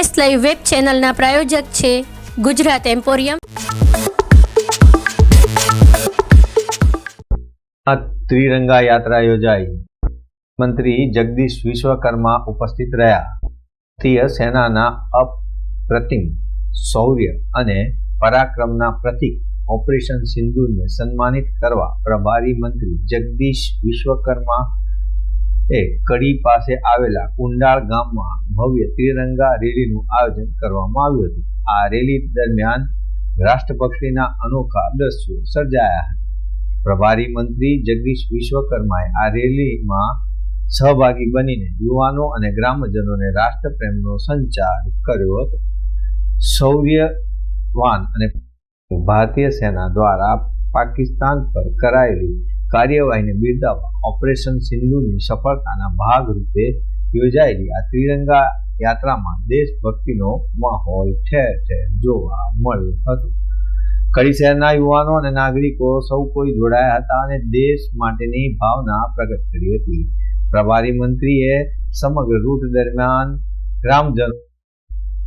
S live web ચેનલના પ્રાયોજક છે Gujarat emporium. ત્રિરંગા યાત્રા યોજાઈ. મંત્રી જગદીશ વિશ્વકર્મા ઉપસ્થિત રહ્યા. ભારતીય સેનાના અપ્રતિમ શૌર્ય અને પરાક્રમના પ્રતીક ઓપરેશન સિંધુને સન્માનિત કરવા પ્રભારી મંત્રી જગદીશ વિશ્વકર્મા એ કડી પાસે આવેલા કુંડાળ ગામમાં ભવ્ય ત્રિરંગા રેલીનું આયોજન કરવામાં આવ્યું હતું. આ રેલી દરમિયાન રાષ્ટ્રભક્તિના અનોખા દ્રશ્યો સર્જાયા હતા. પ્રભારી મંત્રી જગદીશ વિશ્વકર્માએ આ રેલીમાં સહભાગી બનીને યુવાનો અને ગ્રામજનોને રાષ્ટ્રપ્રેમનો સંચાર કર્યો હતો. શૌર્યવાન અને ભારતીય સેના દ્વારા પાકિસ્તાન પર કરાયેલી કાર્યવાહીને બિરદાવવા ઓપરેશન સિંધુની સફળતાના ભાગરૂપે યોજાયેલી આ ત્રિરંગા યાત્રામાં દેશભક્તિનો માહોલ ઠેર ઠેર જોવા મળ્યો હતો. કડી શહેરના યુવાનો અને નાગરિકો સૌ કોઈ જોડાયા હતા અને દેશ માટેની ભાવના પ્રગટ કરી હતી. પ્રભારી મંત્રીએ સમગ્ર રૂટ દરમિયાન ગ્રામજનો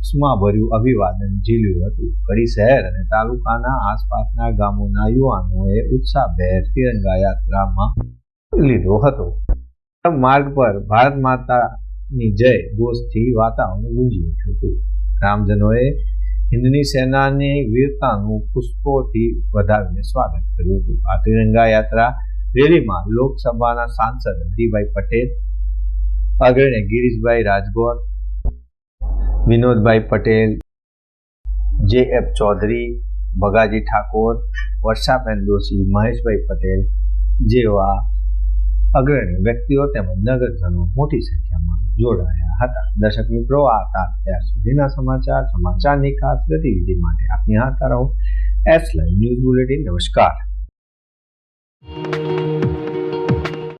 ઉષ્માભર્યું અભિવાદન ઝીલ્યું હતું. કડી શહેર અને તાલુકાના આસપાસના ગામોના યુવાનોએ ઉત્સાહભેર તિરંગા યાત્રામાં લીધો હતો. માર્ગ પર ભારત માતાની જય ઘોષથી વાતાવરણ ગુંજી ઉઠ્યું હતું. ગ્રામજનોએ હિન્દની સેનાની વીરતાનું પુષ્પોથી વધાવીને સ્વાગત કર્યું હતું. આ તિરંગા યાત્રા રેલીમાં લોકસભાના સાંસદ હરિભાઈ પટેલ, અગ્રણી ગિરીશભાઈ રાજગોર, વિનોદભાઈ પટેલ, જે એફ ચૌધરી, ભગાજી ઠાકોર, વર્ષાબેન દોશી, મહેશભાઈ પટેલ જેવા અગ્રણી વ્યક્તિઓ તેમજ નગરજનો મોટી સંખ્યામાં જોડાયા હતા. દર્શક મિત્રો, આ હતા અત્યાર સુધીના સમાચાર. સમાચારની ખાસ ગતિવિધિ માટે આપની હાથ રહો એસ લાઈવ ન્યૂઝ બુલેટિન નમસ્કાર.